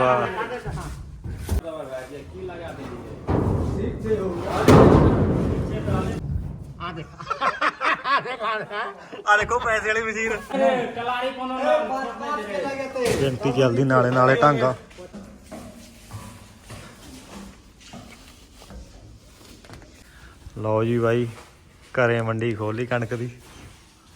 ਵਾਹ ਆ ਦੇਖ। ਆ ਦੇਖ ਆ ਦੇਖੋ ਪੈਸੇ ਵਾਲੀ ਮਸ਼ੀਨ। ਕਲਾਰੀ ਕੋਨੋਂ ਗਿਣਤੀ ਚੱਲਦੀ ਨਾਲੇ ਨਾਲੇ ਢਾਂਗਾ ਲਓ ਜੀ ਬਾਈ ਘਰੇ ਮੰਡੀ ਖੋਲੀ ਕਣਕ ਦੀ।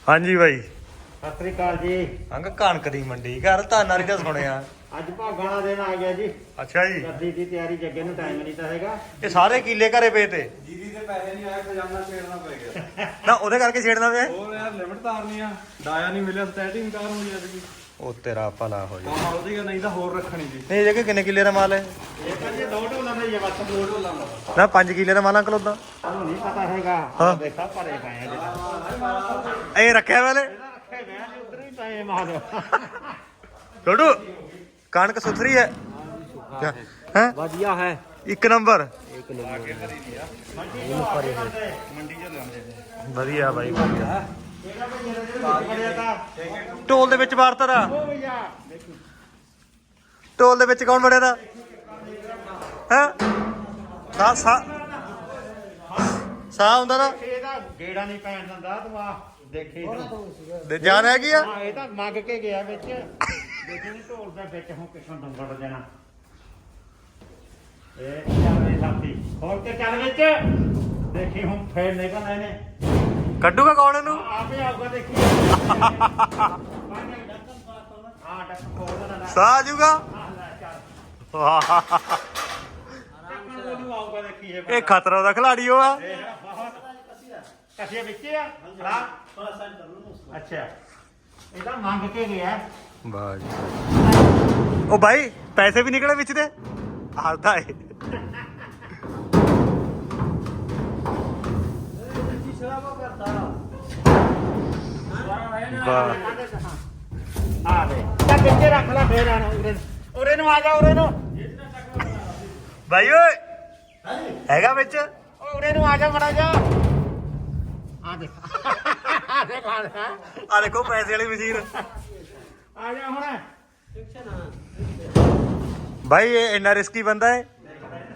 ਹਾਂਜੀ ਬਾਈ। ਸਤਿ ਸ੍ਰੀ ਅਕਾਲ ਜੀ। ਅੰਗ ਕਣਕ ਦੀ ਮੰਡੀ ਘਰ ਧਾਨਾਂ ਦੀ ਤਾਂ ਸੁਣਿਆ। ਅੱਜ ਭਾਗਾਂ ਦਾ ਦਿਨ ਆ ਗਿਆ ਜੀ। ਅੱਛਾ ਜੀ। ਗੱਦੀ ਦੀ ਤਿਆਰੀ ਜੱਗੇ ਨੂੰ ਟਾਈਮ ਨਹੀਂ ਤਾਂ ਹੈਗਾ। ਇਹ ਸਾਰੇ ਕੀਲੇ ਘਰੇ ਪਏ ਤੇ। ਜੀਰੀ ਦੇ ਪੈਸੇ ਨਹੀਂ ਆਏ ਖਜ਼ਾਨਾ ਛੇੜਨਾ ਪੈ ਗਿਆ। ਨਾ ਉਹਦੇ ਕਰਕੇ ਛੇੜਨਾ ਪਿਆ? ਹੋਰ ਯਾਰ ਲਿਮਟ ਤਾਰਨੀ ਆ। ਡਾਇਆ ਨਹੀਂ ਮਿਲਿਆ ਸਟੈਟਿੰਗ ਕਾਰ ਹੋਈ ਅੱਜ ਕੀ ਉਹ ਤੇਰਾ ਭਲਾ ਹੋ ਜਾ। ਕੰਮ ਉਹਦੀ ਨਹੀਂ ਤਾਂ ਹੋਰ ਰੱਖਣੀ ਸੀ। ਨਹੀਂ ਜਗੇ ਕਿੰਨੇ ਕਿੱਲੇ ਦਾ ਮਾਲ ਹੈ? ਇਹ ਤਾਂ ਜੀ ਦੋ ਢੋਲਾਂ ਦੇ ਜਵਾਕ ਦੋ ਢੋਲਾਂ ਦਾ। ਨਾ 5 ਕਿੱਲੇ ਦਾ ਮਾਲ ਅੰਕਲ ਉਦਾਂ ਤੁਹਾਨੂੰ ਨਹੀਂ ਪਤਾ ਹੈਗਾ। ਹਾਂ। ਦੇਖਾ ਭਰੇ ਪਏ ਆ ਜਿਹੜਾ। ਇਹ ਰੱਖਿਆ ਵਾਲੇ ਇਹਦਾ ਰੱਖੇ ਮੈਂ ਜੀ ਉਧਰ ਹੀ ਪਏ ਮਾਲ। ਛੋਟੂ ਕਣਕ ਸੁਥਰੀ ਹੈ? ਹੈ ਵਧੀਆ ਹੈ। ਇੱਕ ਨੰਬਰ? ਇੱਕ ਨੰਬਰ। ਵਧੀਆ ਬਾਈ ਵਧੀਆ। ਢੋਲ ਦੇ ਵਿੱਚ ਵਾਰਤਾ ਦਾ। ਢੋਲ ਦੇ ਵਿੱਚ ਕੌਣ ਬੜਿਆ ਦਾ? ਹੈ? ਸਾ ਸਾ ਸਾ ਹੁੰਦਾ ਨਾ? ਗੇੜਾ ਨਹੀਂ ਪੈਣ ਦਿੰਦਾ ਤੂੰ ਆ ਦੇਖੀ ਜਾਨ ਹੈਗੀ ਆ? ਹਾਂ ਇਹ ਤਾਂ ਮੰਗ ਕੇ ਗਿਆ ਵਿੱਚ। ਦੇਖੀ ਨੀ ਢੋਲ ਦੇ ਵਿੱਚ ਹੁਣ ਕਿਸਮ ਦੰਗੜ ਦੇਣਾ ਇਹ ਚੱਲ ਸਾਥੀ। ਹੋਰ ਕੇ ਚੱਲ ਵਿੱਚ। ਦੇਖੀ ਹੁਣ ਫੇਰ ਨਿਕਲਣਾ ਇਹਨੇ। ਕੱਢੂਗਾ ਕੌਣ ਇਹਨੂੰ? ਆਪੇ ਆਊਗਾ ਦੇਖੀ। ਹਾਂ ਡੱਕ ਨੂੰ ਦੇਖੀ ਇਹ ਖਤਰਾ ਦਾ ਖਿਲਾੜੀ ਉਹ ਆ। ਕਸੀਆ ਵਿੱਚ ਆ। ਹਾਂ ਅੱਛਾ। ਇਹਦਾ ਮੰਗ ਕੇ ਗਿਆ। ਵਾਹ ਜੀ ਉਹ ਭਾਈ ਪੈਸੇ ਵੀ ਨਿਕਲੇ ਵਿੱਚ ਦੇ? ਹਾਲਦਾ ਏ। ਵਾਹ ਆ ਦੇ। ਚੱਲ ਵਿੱਚੇ ਰੱਖ ਲੈ ਫੇਰ ਆਣ ਉਰੇ ਉਰੇ ਨੂੰ ਆ ਜਾ ਉਰੇ ਨੂੰ। ਭਾਈ ਓਏ ਹੈਗਾ ਵਿੱਚ? ਉਰੇ ਨੂੰ ਆ ਜਾ ਮੜਾ ਜਾ। ਆ ਦੇਖ ਆ ਦੇਖ ਆ ਦੇਖ। ਆ ਦੇਖੋ ਪੈਸੇ ਵਾਲੀ ਮਸ਼ੀਨ। ਆ ਜਾ ਹੁਣ ਭਾਈ ਇਹ ਇੰਨਾ ਰਿਸਕੀ ਬੰਦਾ ਹੈ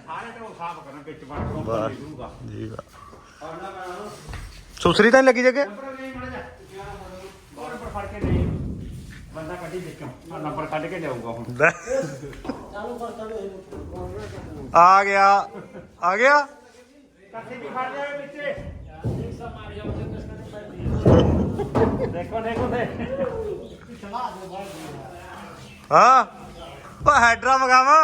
ਸਾਰੇ ਤੋਂ ਸਾਫ਼ ਕਰਨ ਵਿੱਚ ਬਣ ਕੇ ਵਾਹ ਦੂਗਾ ਜੀ ਵਾਹ ਸੁਸਰੀ ਤਾਂ ਨੀ ਲੱਗੀ ਜਗੇ ਨੰਬਰ ਨਹੀਂ ਮੜਾ ਜਾ ਹੋਰ ਨੰਬਰ ਫੜ ਕੇ ਨਹੀਂ ਬੰਦਾ ਕੱਢੀ ਵਿੱਚੋਂ ਆ ਨੰਬਰ ਕੱਢ ਕੇ ਲਿਆਊਗਾ ਹੁਣ ਆ ਗਿਆ ਆ ਗਿਆ ਕੱਥੇ ਵੀ ਫੜ ਲਿਆ ਵਿੱਚੇ ਦੇਖੋ ਦੇਖੋ ਦੇ ਹਾਂ? ਉਹ ਹੈਡਰਾ ਮਗਾਵਾ.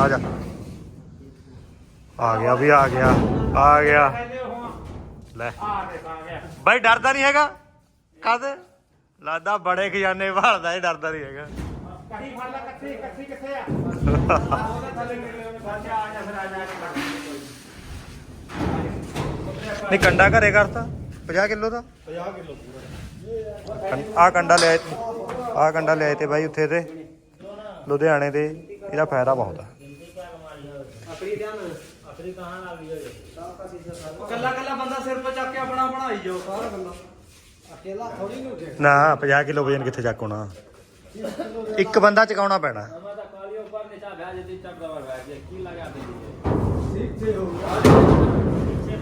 ਆ ਜਾ। ਆ ਗਿਆ ਵੀ ਆ ਗਿਆ ਆ ਗਿਆ। ਲੈ। ਬਾਈ ਡਰਦਾ ਨਹੀਂ ਹੈਗਾ? ਕਦ? ਲਾਦਾ ਬੜੇ ਖਜ਼ਾਨੇ ਭਾਲਦਾ ਇਹ ਡਰਦਾ ਨਹੀਂ ਹੈਗਾ। ਕਹੀ ਫੜ ਲੈ ਕੱਥੀ ਕੱਥੀ ਕਿੱਥੇ ਆ? ਉਹਦੇ ਥੱਲੇ ਆ ਜਾ ਫਿਰ ਆ ਜਾ ਕੇ ਨਹੀਂ ਕੰਡਾ ਘਰੇ ਕਰਤਾ। 50 ਕਿਲੋ ਦਾ? 50 ਕਿਲੋ ਆ ਕੰਡਾ ਲਿਆਏ ਤੇ ਆ ਕੰਡਾ ਲਿਆਏ ਤੇ ਬਾਈ ਉੱਥੇ ਤੇ ਲੁਧਿਆਣੇ ਤੇ ਇਹਦਾ ਫਾਇਦਾ ਬਹੁਤ ਆ। ਕੱਲਾ ਕੱਲਾ ਬੰਦਾ ਸਿਰ ਤੇ ਚੱਕ ਕੇ ਆਪਣਾ ਬਣਾਈ ਜਾਓ ਸਾਰਾ ਬੰਦਾ ਨਾ 50 ਕਿਲੋ ਵਜਨ ਕਿੱਥੇ ਚੱਕ ਹੋਣਾ? ਇੱਕ ਬੰਦਾ ਚਕਾਉਣਾ ਪੈਣਾ।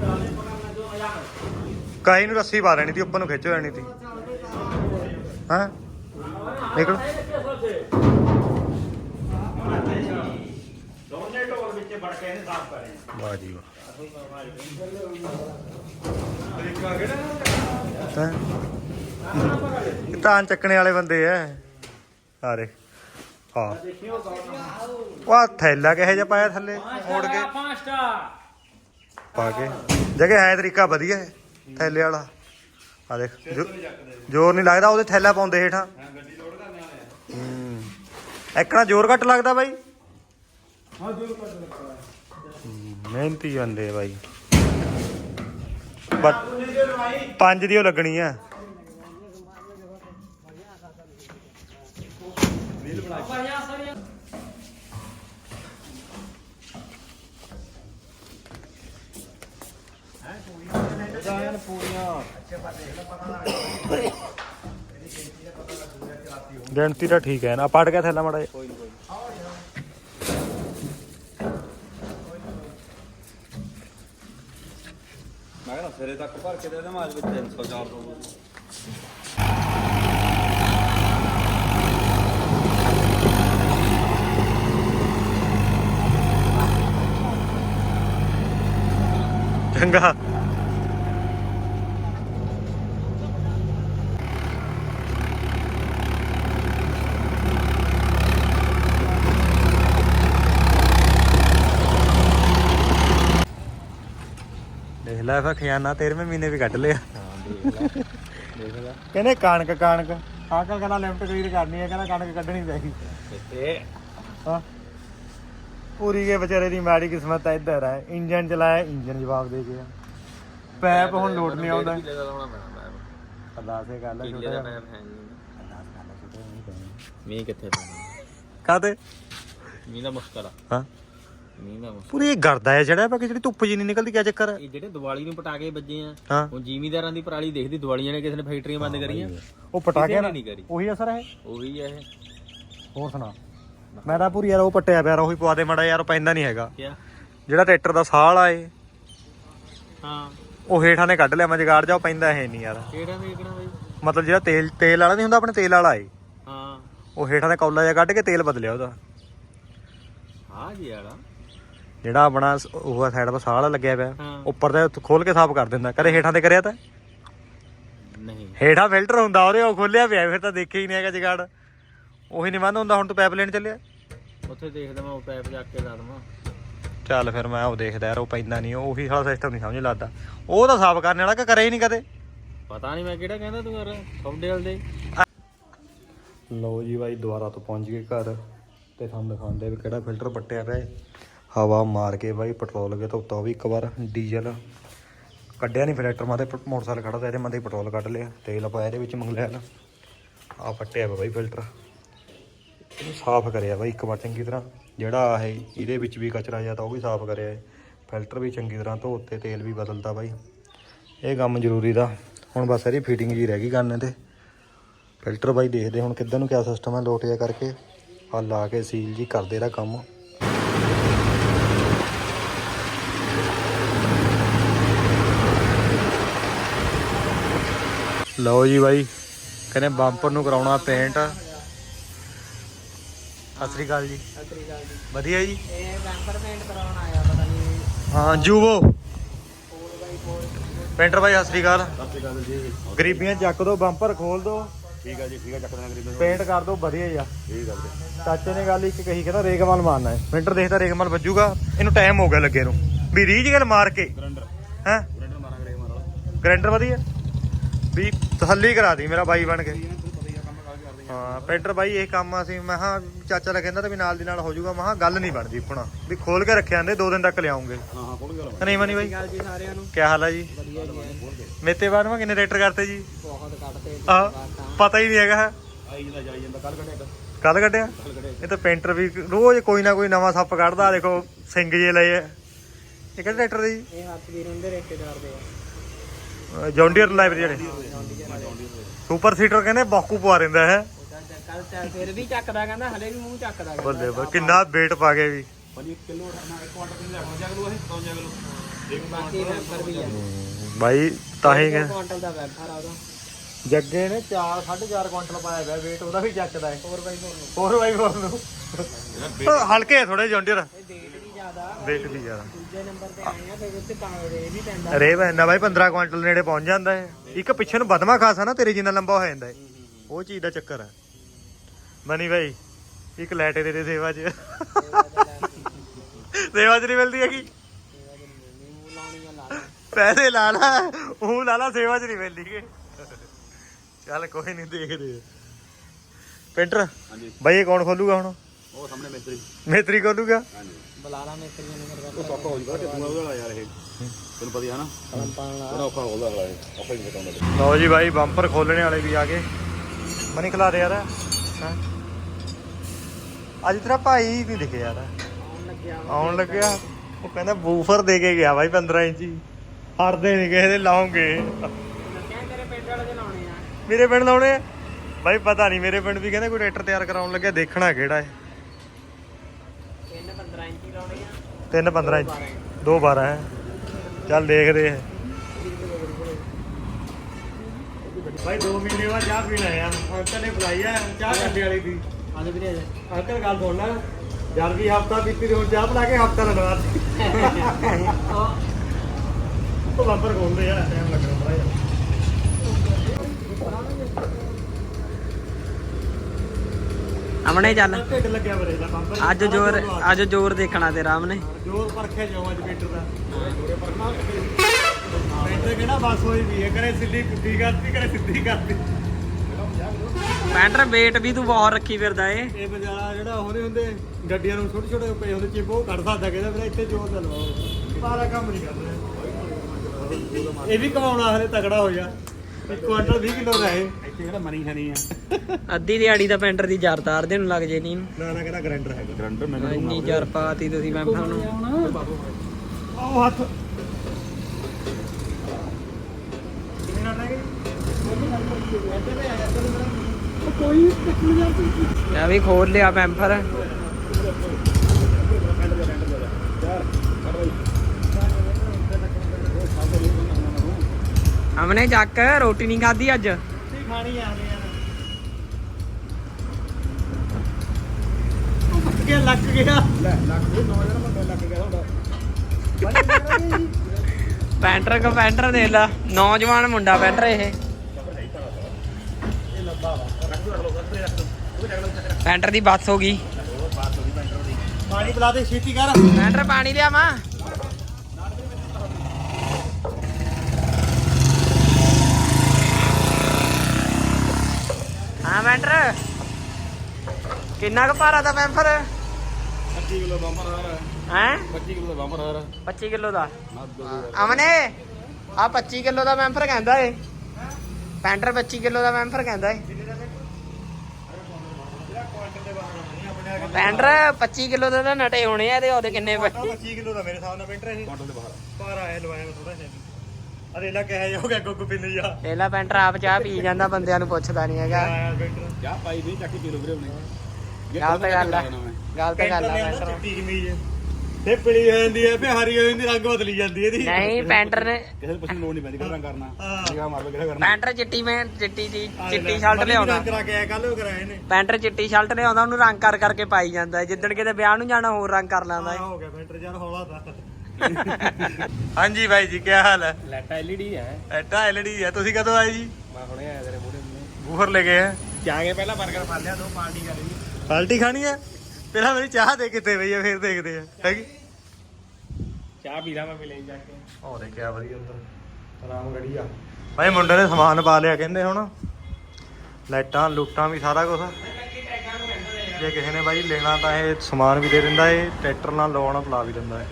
kali upar ni ਕਾਈ ਨੂੰ ਰੱਸੀ ਪਾ ਲੈਣੀ ਤੀ ਉੱਪਰ ਨੂੰ ਖਿੱਚ ਹੋ ਜਾਣੀ ਤੀ। ਹਾਂ? ਨਿਕਲ। ਦੋਨੇ ਢੋਲ ਵਿੱਚ ਵੜ ਕੇ ਇਹਨੇ ਸਾਫ਼ ਕਰੇ ਵਾਹ ਜੀ ਵਾਹ। ਤਰੀਕਾ ਕਿਹੜਾ ਹੈਂ? ਇਹ ਤਾਂ ਚੱਕਣੇ ਵਾਲੇ ਬੰਦੇ ਐ। ਸਾਰੇ। ਹਾਂ। ਵਾਹ ਥੈਲਾ ਕਿਹੋ ਜਿਹਾ ਪਾਇਆ ਥੱਲੇ ਮੋੜ ਕੇ. ਪਾ ਕੇ। ਜਗ੍ਹਾ ਹੈ ਤਰੀਕਾ ਵਧੀਆ ਹੈ ਥੈਲੇ ਵਾਲਾ। ਆ ਦੇਖ ਜ਼ੋਰ ਨਹੀਂ ਲੱਗਦਾ ਉਹਦੇ ਥੈਲਾ ਪਾਉਂਦੇ ਹੇਠਾਂ। ਗੱਡੀ ਲੋਡ ਕਰਨੇ ਹੂੰ ਜ਼ੋਰ ਘੱਟ ਲੱਗਦਾ ਬਾਈ। ਹਾਂ ਜੋਰ ਕੱਟ ਲੱਗਦਾ। ਮਿਹਨਤੀ ਬੰਦੇ ਆ ਬਾਈ। ਬਟ ਪੰਜ ਦੀ ਉਹ ਲੱਗਣੀ ਆ। ਡਾਇਨ ਪੂਰੀਆਂ। ਗਿਣਤੀ ਤਾਂ ਠੀਕ ਹੈ ਨਾ। ਪੜ ਗਿਆ ਥੈਲਾ ਮੜਾ ਕੋਈ ਨਹੀਂ ਕੋਈ ਮੈਂ ਕਹਿੰਦਾ ਸਿਰੇ ਤੱਕ ਭਰ ਕੇ ਦੇ ਦੇ ਮਾਜ ਵਿੱਚ 300 400 ਚੰਗਾ। ਲੈ ਫਾ ਖਿਆਨਾ 13ਵੇਂ ਮਹੀਨੇ ਵੀ ਕੱਢ ਲਿਆ। ਕਹਿੰਦੇ ਕਣਕ ਕਣਕ। ਕਾ ਕਹਿੰਦਾ ਲਿਮਟ ਕਲੀਅਰ ਕਰਨੀ ਹੈ ਕਹਿੰਦਾ ਕਣਕ ਕੱਢਣੀ ਪੈਗੀ ਤੇ ਹਾਂ। ਪੂਰੀ ਕੇ ਵਿਚਾਰੇ ਦੀ ਮਾੜੀ ਕਿਸਮਤ ਤਾਂ ਇੱਧਰ ਹੈ ਇੰਜਨ ਚਲਾਇਆ ਇੰਜਨ ਜਵਾਬ ਦੇ ਗਿਆ ਪੈਪ ਹੁਣ ਲੋਡ ਨਹੀਂ ਆਉਂਦਾ। ਅਰਦਾਸੇ ਕਰ ਲੈ ਕਿੱਲੇ ਛੋਟਾ ਮੀਂਹ ਕਿੱਥੇ ਪੈਣਾ? ਕਾਹਤੇ? ਮੀਂਹ ਦਾ ਮੁਸ਼ਕਲ ਆ। ਹਾਂ। ਮੀਂਹ ਦਾ ਪੂਰੀ ਇਹ ਗਰਦਾ ਹੈ ਜਿਹੜਾ ਬਾਕੀ ਜਿਹੜੀ ਧੁੱਪ ਜੀ ਨਹੀਂ ਨਿਕਲਦੀ ਕਿਆ ਚੱਕਰ ਹੈ ਇਹ ਜਿਹੜੇ ਦੀਵਾਲੀ ਨੂੰ ਪਟਾਕੇ ਵੱਜੇ ਆ ਹਾਂ। ਹੁਣ ਜ਼ਿਮੀਦਾਰਾਂ ਦੀ ਪਰਾਲੀ ਦੇਖਦੀ ਦੀਵਾਲੀਆਂ ਨੇ ਕਿਸੇ ਨੇ ਫੈਕਟਰੀਆਂ ਬੰਦ ਕਰੀਆਂ। ਉਹ ਪਟਾਕਿਆਂ ਨੇ ਨਹੀਂ ਕਰੀ। ਉਹੀ ਅਸਰ ਹੈ ਉਹੀ ਆ ਇਹ। ਹੋਰ ਸੁਣਾ। ਮੈਂ ਤਾਂ ਪੂਰੀ ਯਾਰ ਉਹ ਪੱਟਿਆ ਪਿਆ ਉਹੀ ਪਵਾ ਦੇ ਮੜਾ ਯਾਰ ਪੈਂਦਾ ਨਹੀਂ ਹੈਗਾ। ਕਿਆ? ਜਿਹੜਾ ਟਰੈਕਟਰ ਦਾ ਸਾਲ ਆਏ ਹਾਂ। ਉਹ ਹੇਠਾਂ ਨੇ ਕੱਢ ਲਿਆ ਮੈਂ ਜਗਾੜ ਜਾ ਉਹ ਪੈਂਦਾ ਹੈ ਨਹੀਂ ਯਾਰ। ਕਿਹੜਾ ਦੇਖਣਾ ਬਈ? ਮਤਲਬ ਜਿਹੜਾ ਤੇਲ ਤੇਲ ਵਾਲਾ ਨਹੀਂ ਹੁੰਦਾ ਆਪਣੇ ਤੇਲ ਵਾਲਾ ਏ। ਹਾਂ। ਉਹ ਹੇਠਾਂ ਦਾ ਕੌਲਾ ਜਿਹਾ ਕੱਢ ਕੇ ਤੇਲ ਬਦਲਿਆ ਉਹਦਾ। ਹਾਂ ਜੀ ਵਾਲਾ। ਜਿਹੜਾ ਆਪਣਾ ਸ- ਉਹ ਸਾਈਡ 'ਤੇ ਸਾਹ ਵਾਲਾ ਲੱਗਿਆ ਪਿਆ। ਹਾਂ। ਉੱਪਰ ਤੇ ਖੋਲ ਕੇ ਸਾਫ਼ ਕਰ ਦਿੰਦਾ। ਕਦੇ ਹੇਠਾਂ ਤੇ ਕਰਿਆ ਤਾਂ? ਨਹੀਂ। ਹੇਠਾਂ ਫਿਲਟਰ ਹੁੰਦਾ ਉਹਦੇ ਉਹ ਖੋਲਿਆ ਪਿਆ ਫਿਰ ਤਾਂ ਦੇਖਿਆ ਹੀ ਨਹੀਂ ਹੈਗਾ ਜਗਾੜ। ਉਹੀ ਨਹੀਂ ਬੰਦ ਹੁੰਦਾ ਹੁਣ ਤੂੰ ਪਾਈਪ ਲੈਣ ਚੱਲਿਆ? ਉੱਥੇ ਦੇਖਦਾ ਮੈਂ ਉਹ ਪੈਪ ਜਾ ਕੇ ਲਾ ਦਵਾਂ। ਚੱਲ ਫਿਰ ਮੈਂ ਉਹ ਦੇਖਦਾ ਯਾਰ ਉਹ ਪੈਂਦਾ ਨਹੀਂ ਉਹੀ ਸਾਲਾ ਸਿਸਟਮ ਨਹੀਂ ਸਮਝ ਲੱਗਦਾ। ਉਹ ਤਾਂ ਸਾਫ਼ ਕਰਨ ਵਾਲਾ ਕਿ ਕਰੇ ਹੀ ਨਹੀਂ ਕਦੇ? ਪਤਾ ਨਹੀਂ ਮੈਂ ਕਿਹੜਾ ਕਹਿੰਦਾ ਤੂੰ ਯਾਰ ਸੌਦੇ ਵਾਲ। ਦੇ ਲਓ ਜੀ ਬਾਈ ਦੁਬਾਰਾ ਤੋਂ ਪਹੁੰਚ ਗਏ ਘਰ। ਤੇ ਤੁਹਾਨੂੰ ਦਿਖਾਉਂਦੇ ਵੀ ਕਿਹੜਾ ਫਿਲਟਰ ਪੱਟਿਆ ਪਿਆ ਹੈ। ਹਵਾ ਮਾਰ ਕੇ ਬਾਈ ਪੈਟਰੋਲ ਗਿਆ ਧੋਤਾ ਉਹ ਵੀ ਇੱਕ ਵਾਰ ਡੀਜ਼ਲ ਕੱਢਿਆ ਨਹੀਂ ਫਿਲਟਰ ਮਾਤੇ ਮੋਟਰਸਾਈਕਲ ਖੜਾ ਤਾਂ ਇਹਦੇ ਮਾਤੇ ਪੈਟਰੋਲ ਕੱਢ ਲਿਆ, ਤੇਲ ਆਪਾਂ ਇਹਦੇ ਵਿੱਚ ਮੰਗ ਮੰਗਲਿਆ ਆ ਪੱਟਿਆ ਵਾ ਬਾਈ ਫਿਲਟਰ। ਇਹਨੂੰ ਸਾਫ਼ ਕਰਿਆ ਬਾਈ ਇੱਕ ਵਾਰ ਚੰਗੀ ਤਰ੍ਹਾਂ, ਜਿਹੜਾ ਆ ਇਹ ਇਹਦੇ ਵਿੱਚ ਵੀ ਕਚਰਾ ਜਾਂ ਤਾਂ ਉਹ ਵੀ ਸਾਫ਼ ਕਰਿਆ ਹੈ ਫਿਲਟਰ ਵੀ ਚੰਗੀ ਤਰ੍ਹਾਂ ਧੋਤੇ ਤੇਲ ਵੀ ਬਦਲਤਾ ਬਾਈ। ਇਹ ਕੰਮ ਜ਼ਰੂਰੀ ਦਾ। ਹੁਣ ਬਸ ਇਹਦੀ ਫਿਟਿੰਗ ਜੀ ਰਹਿ ਗਈ ਕਰਨ ਤੇ। ਫਿਲਟਰ ਬਾਈ ਦੇਖਦੇ ਹੁਣ ਕਿੱਦਾਂ ਨੂੰ ਕਿਆ ਸਿਸਟਮ ਹੈ ਲੋਟ ਜਿਹਾ ਕਰਕੇ। ਆ ਲਾ ਕੇ ਸੀਲ ਜੀ ਕਰਦੇ ਦਾ ਕੰਮ। ਲਓ ਜੀ ਬਾਈ ਕਹਿੰਦੇ ਬੰਪਰ ਨੂੰ ਕਰਾਉਣਾ ਪੇਂਟ ਸਤਿ ਸ੍ਰੀ ਅਕਾਲ ਜੀ। ਵਧੀਆ ਜੀ? ਇਹ ਬੈਂਪਰ ਪੇਂਟ ਕਰਾਉਣ ਆਇਆ ਪਤਾ ਨਹੀਂ ਹਾਂ ਜੂਵੋ। ਪੇਂਟਰ ਬਾਈ ਸਤਿ ਸ੍ਰੀ ਅਕਾਲ। ਗਰੀਬੀਆਂ ਚੱਕ ਦੋ ਬੰਪਰ ਖੋਲ ਦੋ। ਠੀਕ ਆ ਜੀ ਠੀਕ ਆ ਚੱਕ ਦੇਣਾ ਗਰੀਬ ਪੇਂਟ ਕਰ ਦੋ ਵਧੀਆ ਜਿਹਾ। ਠੀਕ ਆ ਚਾਚੇ ਨੇ ਗੱਲ ਇੱਕ ਕਹੀ ਕਹਿੰਦਾ ਰੇਗਮਾਲ ਮਾਰਨਾ ਹੈ। ਪ੍ਰਿੰਟਰ ਦੇਖਦਾ ਰੇਗਮਾਲ ਵੱਜੂਗਾ। ਇਹਨੂੰ ਟਾਈਮ ਹੋ ਗਿਆ ਲੱਗੇ ਨੂੰ। ਵੀ ਰੀਜ ਗੱਲ ਮਾਰ ਕੇ। ਗਰੰਡਰ ਹੈ? ਗਰੰਡਰ ਮਾਰਾਂਗੇ ਮਾਰਾ ਗ੍ਰੈਂਡਰ ਵਧੀਆ। ਵੀ ਤਸੱਲੀ ਕਰਾ ਦੀ ਮੇਰਾ ਬਾਈ ਬਣ ਕੇ। ਹਾਂ ਪ੍ਰਿੰਟਰ ਬਾਈ ਇਹ ਕੰਮ ਅਸੀਂ ਮੈਂ ਹਾਂ ਚਾਚਾ ਦਾ ਕਹਿੰਦਾ ਤਾਂ ਵੀ ਨਾਲ ਦੀ ਨਾਲ ਹੋ ਜਾਊਗਾ। ਮੈਂ ਕਿਹਾ ਗੱਲ ਨਹੀਂ ਬਣਦੀ ਪੁਣਾ ਵੀ ਖੋਲ ਕੇ ਰੱਖਿਆ ਆਂਦੇ ਦੋ ਦਿਨ ਤੱਕ ਲਿਆਉਂਗੇ। ਹਾਂ ਹਾਂ ਕੋਲ ਗੱਲ ਨਹੀਂ ਮਨੀ ਬਾਈ। ਗੱਲ ਜੀ ਸਾਰਿਆਂ ਨੂੰ। ਕੀ ਹਾਲ ਹੈ ਜੀ? ਵਧੀਆ ਜੀ। ਮੇਤੇ ਬਾਅਦ ਮੈਂ ਕਿੰਨੇ ਰੇਟਰ ਕਰਤੇ ਜੀ? ਬਹੁਤ ਆ ਪਤਾ ਹੀ ਨਹੀਂ ਹੈਗਾ। ਆਈ ਜਾਂਦਾ ਜਾਈ ਜਾਂਦਾ ਕੱਲ ਕੱਢਿਆ ਕੱਲ ਇਹ ਤਾਂ ਪੇਂਟਰ ਵੀ ਰੋਜ਼ ਕੋਈ ਨਾ ਕੋਈ ਨਵਾਂ ਸੱਪ ਕੱਢਦਾ ਦੇਖੋ ਸਿੰਘ ਜੇ ਲਏ ਇਹ ਕਿਹੜੇ ਟਰੈਕਟਰ ਦੇ ਜੀ? ਇਹ ਹੱਥ ਵੀਰ ਹੁੰਦੇ ਰਿਸ਼ਤੇਦਾਰ ਦੇ ਆ। ਜੌਂਡੀਅਰ ਲਾਇਬ੍ਰੇਰੀ ਜਿਹੜੇ। ਸੁਪਰ ਸੀਟਰ ਕਹਿੰਦੇ ਬਾਕੂ ਪਵਾ ਦਿੰਦਾ ਹੈ। ਚੱਕਲ ਚੱਲ ਫਿਰ ਵੀ ਚੱਕਦਾ ਕਹਿੰਦਾ ਹਲੇ ਵੀ ਮੂੰਹ ਚੱਕਦਾ ਕਹਿੰਦਾ। ਬੱਲੇ ਬੱਲੇ ਕਿੰਨਾ weight ਪਾ ਗਏ ਵੀ ਭਾਜੀ 1 ਕਿਲੋ ਨਾ 1 ਕੁਆਂਟਲ ਨਹੀਂ ਲੈਣਾ ਜਾ ਕਿਲੋ ਇਹ 5 ਕਿਲੋ ਇੱਕ ਬਾਕੀ ਬੈਂਪਰ ਵੀ ਆ। ਬਾਈ ਤਾਂ ਹੀ ਦੋ ਕੁਆਂਟਲ ਦਾ ਬੈਂਪਰ ਆ ਉਹਦਾ। ਜੱਗੇ ਨੇ 4 4.5 ਕੁਇੰਟਲ ਪਾਇਆ ਪਿਆ weight ਉਹਦਾ ਵੀ ਚੱਕਦਾ ਹੈ। 4x4 ਨੂੰ। 4x4 ਨੂੰ। ਹਲਕੇ ਥੋੜੇ ਜੌਂਡੀਅਰ। ਇਹ weight ਵੀ ਜ਼ਿਆਦਾ weight ਵੀ ਜ਼ਿਆਦਾ ਦੂਜੇ ਨੰਬਰ ਤੇ ਆਏ ਆ ਫਿਰ ਉੱਤੇ ਤਾਂ ਰੇ ਵੀ ਪੈਂਦਾ। ਰੇ ਪੈਂਦਾ ਬਾਈ 15 ਕੁਇੰਟਲ ਨੇੜੇ ਪਹੁੰਚ ਜਾਂਦਾ ਹੈ ਇੱਕ ਪਿੱਛੇ ਨੂੰ ਬਦਮਾ ਖਾਸਾ ਨਾ ਤੇਰੇ ਜਿੰਨਾ ਲੰਬਾ ਹੋ ਜਾਂਦਾ ਹੈ ਉਹ ਚੀਜ਼ ਦਾ ਚੱਕਰ ਹੈ ਮਨੀ ਭਾਈ ਇੱਕ ਲੈਟੇ ਦੇ ਦੇ ਸੇਵਾ 'ਚ। ਸੇਵਾ 'ਚ ਨਹੀਂ ਮਿਲਦੀ ਹੈਗੀ। ਪੈਸੇ ਲਾ ਲਾ ਉਹ ਲਾ ਲਾ ਸੇਵਾ 'ਚ ਨਹੀਂ ਮਿਲਦੀ ਕਿ ਚੱਲ ਕੋਈ ਨਹੀਂ ਦੇਖਦੇ। ਪੇਂਟਰ ਹਾਂਜੀ। ਬਾਈ ਇਹ ਕੌਣ ਖੋਲੂਗਾ ਹੁਣ? ਉਹ ਸਾਹਮਣੇ ਮਿਸਤਰੀ। ਮੇਤਰੀ ਖੋਲੂਗਾ? ਹਾਂਜੀ। ਬੁਲਾ ਲਾ ਮੇਤਰੀਆਂ ਨੂੰ ਮੇਰੇ ਉਹ ਸੌਖਾ ਹੋ ਜੂਗਾ ਤੇ ਤੂੰ ਉਹਦਾ ਯਾਰ ਇਹ। ਤੈਨੂੰ ਪਤਾ ਹੀ ਹੈ ਨਾ। ਕੋਲ ਪਾਣ ਲਾ ਬੜਾ ਔਖਾ ਹੋਦਾ ਅਗਲਾ ਇਹ। ਔਖਾ ਹੀ ਬਤਾਉਂਦਾ ਲਓ ਜੀ ਬਾਈ ਬੰਪਰ ਖੋਲਣੇ ਵਾਲੇ ਵੀ ਆ ਗਏ। ਮਨੀ ਖਿਲਾ ਦੇ ਯਾਰ। ਹੈਂ? ਅੱਜ ਤੇਰਾ ਭਾਈ ਨਹੀਂ ਦਿਖਿਆ ਯਾਰ। ਆਉਣ ਲੱਗਿਆ ਵਾ। ਆਉਣ ਲੱਗਿਆ। ਉਹ ਕਹਿੰਦਾ ਬੂਫਰ ਦੇ ਕੇ ਗਿਆ ਬਾਈ 15 ਇੰਚੀ ਹੜਦੇ ਨਹੀਂ ਕਿਸੇ ਦੇ ਲਾਉਂਗੇ। ਦੱਸਿਆ ਤੇਰੇ ਪਿੰਡ ਵਾਲੇ ਦੇ ਲਾਉਣੇ ਆ। ਮੇਰੇ ਪਿੰਡ ਲਾਉਣੇ ਆ? ਬਾਈ ਪਤਾ ਨਹੀਂ ਮੇਰੇ ਪਿੰਡ ਵੀ ਕਹਿੰਦੇ ਕੋਈ ਟਰੈਕਟਰ ਤਿਆਰ ਕਰਾਉਣ ਲੱਗਿਆ ਦੇਖਣਾ ਕਿਹੜਾ ਹੈ 3 15 ਇੰਚੀ ਲਾਉਣੇ ਆ। 3 15 ਇੰਚ। 2 12 ਹੈ। ਚੱਲ ਦੇਖਦੇ ਆ। ਭਾਈ 2 ਮਹੀਨੇ ਬਾਅਦ ਚਾਹ ਪੀਣ ਆਏ ਆ। ਅੰਕਲ ਨੇ ਬੁਲਾਈ ਆ ਚਾਹ ਕੱਢੇ ਵਾਲੀ ਦੀ। ਆਜੋ ਵੀਰੇ। ਅੰਕਲ ਗੱਲ ਸੁਣ ਲੈ। ਜਦ ਵੀ ਹਫਤਾ ਬੀਤੀ ਤੇ ਹੁਣ ਚਾਹ ਬਣਾ ਕੇ ਹਫਤਾ ਲਗਵਾ ਉਹ ਬੰਪਰ ਖੋਲਦੇ ਆ ਟਾਈਮ ਅਮਨੇ ਚੱਲ। ਢਿੱਡ ਲੱਗਿਆ ਬਰੇ ਦਾ ਬੰਪਰ ਅੱਜ ਜੋਰ ਅੱਜ ਜੋਰ ਦੇਖਣਾ ਤੇਰਾ ਅਮਨੇ ਜੋਰ ਪਰਖਿਆ ਜਾਓ ਅੱਜ ਮੀਟਰ ਦਾ। ਮੀਟਰ ਕਿਹੜਾ ਬਸ ਹੋਈ ਵੀ ਹੈ ਕਰੇ ਸਿੱਧੀ ਕੁੱਤੀ ਕਰਤੀ ਕਰੇ ਸਿੱਧੀ ਕਰਤੀ। ਪੈਂਟਰ weight ਵੀ ਤੂੰ ਬਹੁਤ ਰੱਖੀ ਫਿਰਦਾ ਏ। ਇਹ ਬਜਾਰਾ ਜਿਹੜਾ ਹੋਰੇ ਹੁੰਦੇ ਗੱਡੀਆਂ ਨੂੰ ਛੋਟੇ ਛੋਟੇ ਪਏ ਹੁੰਦੇ ਚਿਪ ਉਹ ਕੱਢ ਸਕਦਾ ਕਹਿੰਦਾ ਵੀਰੇ ਇੱਥੇ ਜੋਰ ਨਾ ਲਵਾਓ। ਸਾਰਾ ਕੰਮ ਨਹੀਂ ਕਰਦਾ ਇਹ ਵੀ ਕਮਾਉਣਾ ਹਲੇ ਤਗੜਾ ਹੋ ਜਾ। ਇੱਕ ਕੁਆਂਟਲ 20 ਕਿਲੋ ਦਾ ਇਹ। ਇੱਥੇ ਕਿਹੜਾ ਮਨੀ ਖਣੀ ਆ? ਅੱਧੀ ਦਿਹਾੜੀ ਦਾ ਪੈਂਟਰ ਦੀ ਜਰ ਤਾਰਦੇ ਨੂੰ ਲੱਗ ਜੇ ਨਹੀਂ ਨਾ ਨਾ ਕਿਹੜਾ ਗ੍ਰੈਂਡਰ ਹੈਗਾ। ਗਰੰਡਰ ਇੰਨੀ ਜਰ ਪਾਤੀ ਤੁਸੀਂ ਪੈਂਪਾਂ ਨੂੰ ਆਓ ਹੱਥ। ਕਿੰਨੇ ਨਾਲ ਲੱਗੇ ਆ ਵੀ ਖੋਲ ਲਿਆ ਪੈਂਪਰ ਅਮਨੇ ਚੱਕ ਰੋਟੀ ਨਹੀਂ ਖਾਧੀ ਅੱਜ। ਕੀ ਖਾਣੀ ਆ ਯਾਰ ਉਹ ਮੱਕ ਗਿਆ ਲੱਗ ਗਿਆ। ਲੈ ਲੱਗ ਗਏ 9000 ਬੰਦਾ ਲੱਗ ਗਿਆ ਤੁਹਾਡਾ ਪੈਂਟਰ ਕੋ ਪੈਂਟਰ ਦੇ ਲਾ ਨੌਜਵਾਨ ਮੁੰਡਾ ਪੈਂਟਰ ਇਹ। ਪੈਂਟਰ ਦੀ ਬੱਸ ਹੋ ਗਈ। ਪਾਣੀ ਪਿਲਾ ਦੇ ਛੇਤੀ ਕਰ। ਪੈਂਟਰ ਪਾਣੀ ਲਿਆ ਮਾਂ ਹਾਂ ਪੈਂਟਰ ਕਿੰਨਾ ਕੁ ਭਾਰਾ ਦਾ ਪੈਂਪਰ 25 ਕਿਲੋ ਬੰਪਰ ਹਾਰ ਹੈ। 25 ਕਿਲੋ ਦਾ ਬੰਪਰ ਹਾਰ 25 ਕਿਲੋ ਦਾ? ਅਮਨੇ ਆ 25 ਕਿਲੋ ਦਾ ਮੈਂਫਰ ਕਹਿੰਦਾ ਏ। ਪੈਂਟਰ 25 ਕਿਲੋ ਦਾ ਮੈਂਫਰ ਕਹਿੰਦਾ ਏ। ਪੈਂਟਰ 25 ਕਿਲੋ ਦਾ ਤਾਂ ਨਟੇ ਹੋਣੇ ਆ ਤੇ ਉਹਦੇ ਕਿੰਨੇ ਪਏ 25 ਕਿਲੋ ਦਾ ਮੇਰੇ ਹਿਸਾਬ ਨਾਲ ਪੈਂਟਰ ਇਹ। ਕੁਆਂਟਲ ਦੇ ਬਾਹਰ। ਭਾਰਾ ਲਵਾਇਆ ਥੋੜਾ ਜਿਹਾ। ਅਰੇ ਲਾ ਕਹਿ ਜਾ ਹੋ ਗਿਆ ਗੁੱਗ ਪਿੰਨ ਜਾ ਪਹਿਲਾ ਪੈਂਟਰ ਆਪ ਚਾਹ ਪੀ ਜਾਂਦਾ ਬੰਦਿਆਂ ਨੂੰ ਪੁੱਛਦਾ ਨਹੀਂ ਹੈਗਾ। ਆਇਆ ਪੈਂਟਰ ਚਾਹ ਪਾਈ ਨਹੀਂ ਚੱਕ ਕੇ ਪੀ ਲੋ ਵੀਰੇ ਉਹਨੇ। ਗਲਤ ਗੱਲ ਆ। ਗਲਤ ਗੱਲ ਆ ਪੈਂਟਰ ਪੈਂਟਰ ਚਿੱਟੀ ਕਮੀਜ਼। ਤੇ ਪੀਲੀ ਹੋ ਜਾਂਦੀ ਹੈ ਫੇ ਹਰੀ ਹੋ ਜਾਂਦੀ ਰੰਗ ਬਦਲੀ ਜਾਂਦੀ ਇਹਦੀ। ਨਹੀਂ ਪੈਂਟਰ ਨੇ ਕਿਸੇ ਨੂੰ ਪੁੱਛਣ ਲੋੜ ਨਹੀਂ ਪੈਂਦੀ ਕਿਹੜਾ ਰੰਗ ਕਰਨਾ। ਹਾਂ। ਨਿਗਾਹ ਮਾਰ ਲਓ ਕਿਹੜਾ ਕਰਨਾ। ਪੈਂਟਰ ਚਿੱਟੀ ਮੈਂ ਚਿੱਟੀ ਦੀ ਆਹ ਚਿੱਟੀ ਲੈ, ਸ਼ਰਟ ਮਨੀ ਵੀ ਲਿਆਉਂਦਾ। ਰੰਗ ਕਰਾ ਕੇ ਆਇਆ ਕੱਲ ਉਹ ਕਰਾਇਆ ਇਹਨੇ। ਪੈਂਟਰ ਚਿੱਟੀ ਸ਼ਰਟ ਲਿਆਉਂਦਾ ਉਹਨੂੰ ਰੰਗ ਕਰ ਕਰਕੇ ਪਾਈ ਜਾਂਦਾ। ਜਿੱਦਣ ਕਿਤੇ ਵਿਆਹ ਨੂੰ ਜਾਣਾ ਹੋਰ ਰੰਗ ਕਰ ਲੈਂਦਾ। ਆ ਹੋ ਗਿਆ ਪੈਂਟਰ ਯਾਰ ਹੌਲਾ ਤਾਂ। ਹਾਂਜੀ ਬਾਈ ਜੀ ਕੀ ਹਾਲ ਹੈ? ਲੈਟ ਐਲਈਡੀ ਹੈ। ਐਟਾ ਐਲਡੀ ਹੈ। ਤੁਸੀਂ ਕਦੋਂ ਆਏ ਜੀ? ਮੈਂ ਹੁਣੇ ਆਇਆ ਤੇਰੇ ਮੂਹਰੇ ਬੂਫਰ ਲੈ ਗਏ ਆ ਜਾ ਕੇ ਪਹਿਲਾਂ 버ਗਰ ਖਾ ਲਿਆ ਦੋ ਪਾਰਟੀ ਕਰ ਲਈ। ਪਾਲਟੀ ਖਾਣੀ ਹੈ? ਪਹਿਲਾਂ ਮੇਰੀ ਚਾਹ ਦੇ ਕਿੱਥੇ ਪਈ ਆ ਫਿਰ ਦੇਖਦੇ ਆ। ਹੈਗੀ ਚਾਹ ਪੀ ਲਾ ਮੈਂ ਮਿਲੇ ਜਾ ਕੇ। ਉਹ ਦੇਖਿਆ ਵਧੀਆ ਅੰਦਰ ਆਰਾਮ ਗੜੀਆ ਭਾਈ ਮੁੰਡੇ ਨੇ ਸਮਾਨ ਪਾ ਲਿਆ ਕਹਿੰਦੇ ਹੁਣ। ਲਾਈਟਾਂ ਲੂਟਾਂ ਵੀ ਸਾਰਾ ਕੁਝ ਜੇ ਕਿਸੇ ਨੇ ਬਾਈ ਲੈਣਾ ਤਾਂ ਇਹ ਸਮਾਨ ਵੀ ਦੇ ਦਿੰਦਾ ਇਹ ਟਰੈਕਟਰ ਨਾਲ ਲਵਾਉਣਾ ਪਲਾ ਵੀ ਦਿੰਦਾ ਹੈ